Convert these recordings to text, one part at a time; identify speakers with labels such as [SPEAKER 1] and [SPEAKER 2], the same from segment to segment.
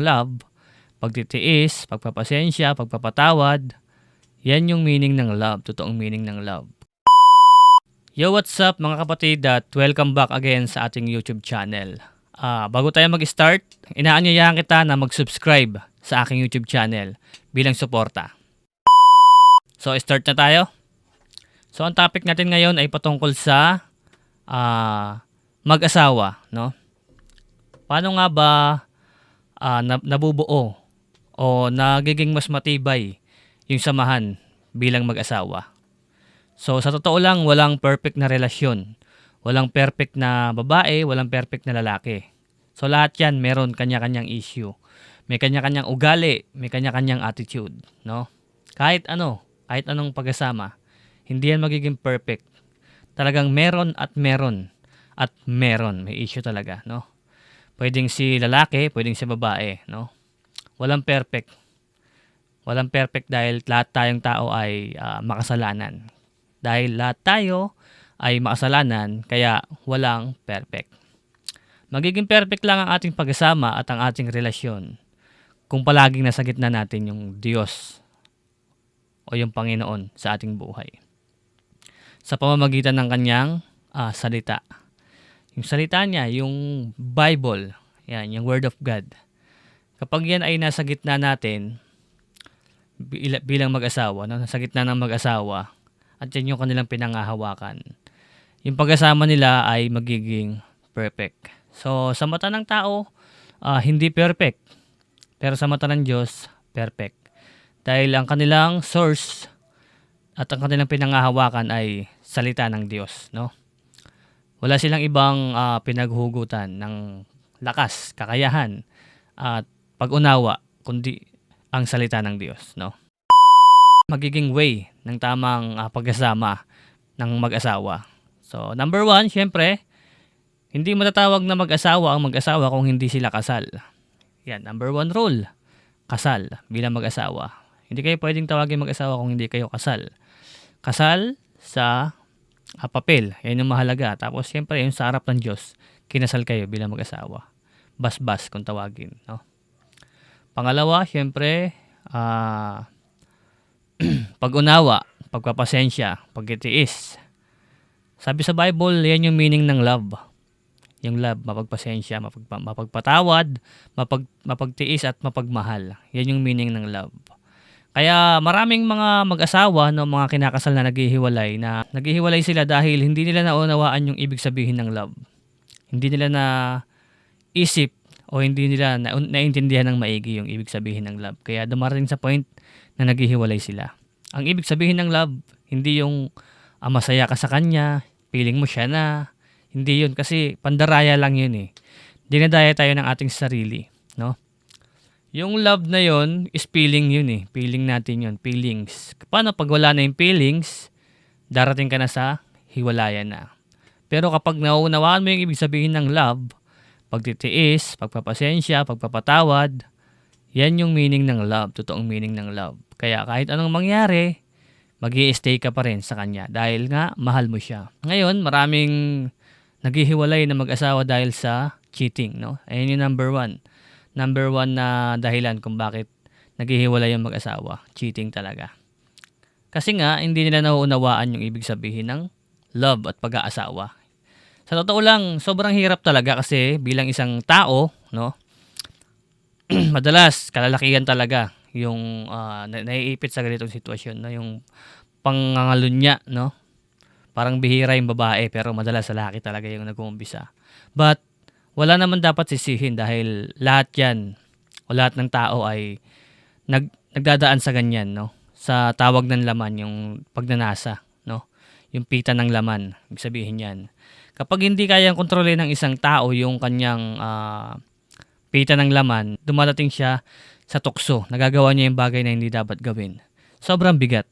[SPEAKER 1] love, pagtitiis, pagpapasensya, pagpapatawad. Yan yung meaning ng love, totoong meaning ng love. Yo, what's up mga kapatid at welcome back again sa ating YouTube channel. Ah, bago tayo mag-start, inaanyayahan kita na mag-subscribe sa aking YouTube channel bilang suporta. So, start na tayo. So, ang topic natin ngayon ay patungkol sa ah, mag-asawa, no? Paano nga ba na- nabubuo o nagiging mas matibay yung samahan bilang mag-asawa? So, sa totoo lang, walang perfect na relasyon. Walang perfect na babae, walang perfect na lalaki. So, lahat yan meron kanya-kanyang issue. May kanya-kanyang ugali, may kanya-kanyang attitude, no? Kahit ano, kahit anong pagkasama, hindi yan magiging perfect. Talagang meron at meron at meron. May issue talaga, no? Pwedeng si lalaki, pwedeng si babae, no? Walang perfect. Walang perfect dahil lahat tayong tao ay ah, makasalanan. Dahil lahat tayo ay makasalanan, kaya walang perfect. Magiging perfect lang ang ating pagkasama at ang ating relasyon kung palaging nasa gitna natin yung Diyos o yung Panginoon sa ating buhay. Sa pamamagitan ng kanyang ah, salita. Yung salita niya, yung Bible, yan, yung Word of God. Kapag yan ay nasa gitna natin, bila- bilang mag-asawa, no? nasa gitna ng mag-asawa, at yan yung kanilang pinangahawakan, yung pagkasama nila ay magiging perfect. So, sa mata ng tao, ah, hindi perfect. Pero sa mata ng Diyos, perfect. Dahil ang kanilang source at ang kanilang pinangahawakan ay salita ng Diyos, no? Wala silang ibang ah, pinaghugutan ng lakas, kakayahan at pag-unawa kundi ang salita ng Diyos, no? Magiging way ng tamang ah, pagkasama ng mag-asawa. So, number one, syempre, hindi matatawag na mag-asawa ang mag-asawa kung hindi sila kasal. Yan, number one rule, kasal bilang mag-asawa. Hindi kayo pwedeng tawagin mag-asawa kung hindi kayo kasal. Kasal sa ah, papel, yan yung mahalaga. Tapos, syempre, yung sa harap ng Diyos, kinasal kayo bilang mag-asawa. Bas-bas kung tawagin, no? Pangalawa, syempre, ah, pag-unawa, pagpapasensya, pagtitiis. Sabi sa Bible, yan yung meaning ng love. Yung love, mapagpasensya, mapagpa, mapagpatawad, mapag, mapagtiis at mapagmahal. Yan yung meaning ng love. Kaya maraming mga mag-asawa, no, mga kinakasal na naghihiwalay, na naghihiwalay sila dahil hindi nila naunawaan yung ibig sabihin ng love. Hindi nila na isip o hindi nila na, naintindihan ng maigi yung ibig sabihin ng love. Kaya dumarating sa point na naghihiwalay sila. Ang ibig sabihin ng love, hindi yung ah, masaya ka sa kanya, feeling mo siya na. Hindi yun kasi pandaraya lang yun eh. Dinadaya tayo ng ating sarili, no? Yung love na yun is feeling yun eh. Feeling natin yun, feelings. Paano pag wala na yung feelings, darating ka na sa hiwalayan na. Pero kapag nauunawaan mo yung ibig sabihin ng love, pagtitiis, pagpapasensya, pagpapatawad, yan yung meaning ng love, totoong meaning ng love. Kaya kahit anong mangyari, mag stay ka pa rin sa kanya dahil nga mahal mo siya. Ngayon, maraming naghihiwalay na mag-asawa dahil sa cheating. No? Ayan yung number one. Number one na dahilan kung bakit naghihiwalay yung mag-asawa. Cheating talaga. Kasi nga, hindi nila nauunawaan yung ibig sabihin ng love at pag-aasawa. Sa totoo lang, sobrang hirap talaga kasi bilang isang tao, no? madalas kalalakihan talaga yung ah, na- naiipit sa ganitong sitwasyon no yung pangangalunya no parang bihira yung babae pero madalas sa lalaki talaga yung nag-uumpisa but wala naman dapat sisihin dahil lahat yan o lahat ng tao ay nag, nagdadaan sa ganyan no sa tawag ng laman yung pagnanasa no yung pita ng laman ibig sabihin yan kapag hindi kayang kontrolin ng isang tao yung kanyang ah, pita ng laman, dumadating siya sa tukso. Nagagawa niya yung bagay na hindi dapat gawin. Sobrang bigat.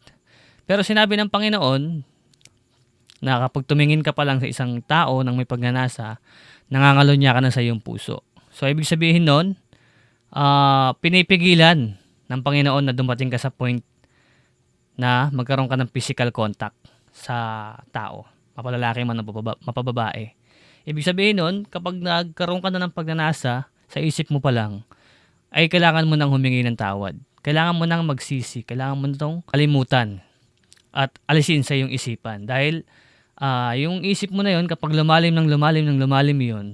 [SPEAKER 1] Pero sinabi ng Panginoon na kapag tumingin ka pa lang sa isang tao nang may pagnanasa, nangangalunya ka na sa iyong puso. So, ibig sabihin nun, ah, pinipigilan ng Panginoon na dumating ka sa point na magkaroon ka ng physical contact sa tao. Mapalalaki man o mapababa- mapababae. Ibig sabihin nun, kapag nagkaroon ka na ng pagnanasa, sa isip mo pa lang, ay kailangan mo nang humingi ng tawad. Kailangan mo nang magsisi. Kailangan mo nang kalimutan at alisin sa iyong isipan. Dahil ah, yung isip mo na yon kapag lumalim ng lumalim ng lumalim yon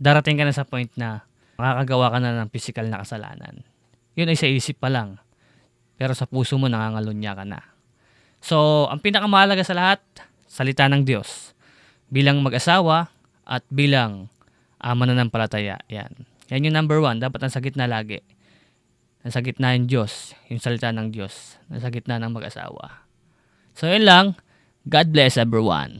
[SPEAKER 1] darating ka na sa point na makakagawa ka na ng physical na kasalanan. Yun ay sa isip pa lang. Pero sa puso mo nangangalunya ka na. So, ang pinakamahalaga sa lahat, salita ng Diyos. Bilang mag-asawa at bilang uh, mananampalataya. Yan. Yan yung number one. Dapat nasa gitna lagi. Nasa gitna yung Diyos. Yung salita ng Diyos. Nasa gitna ng mag-asawa. So, yun lang. God bless everyone.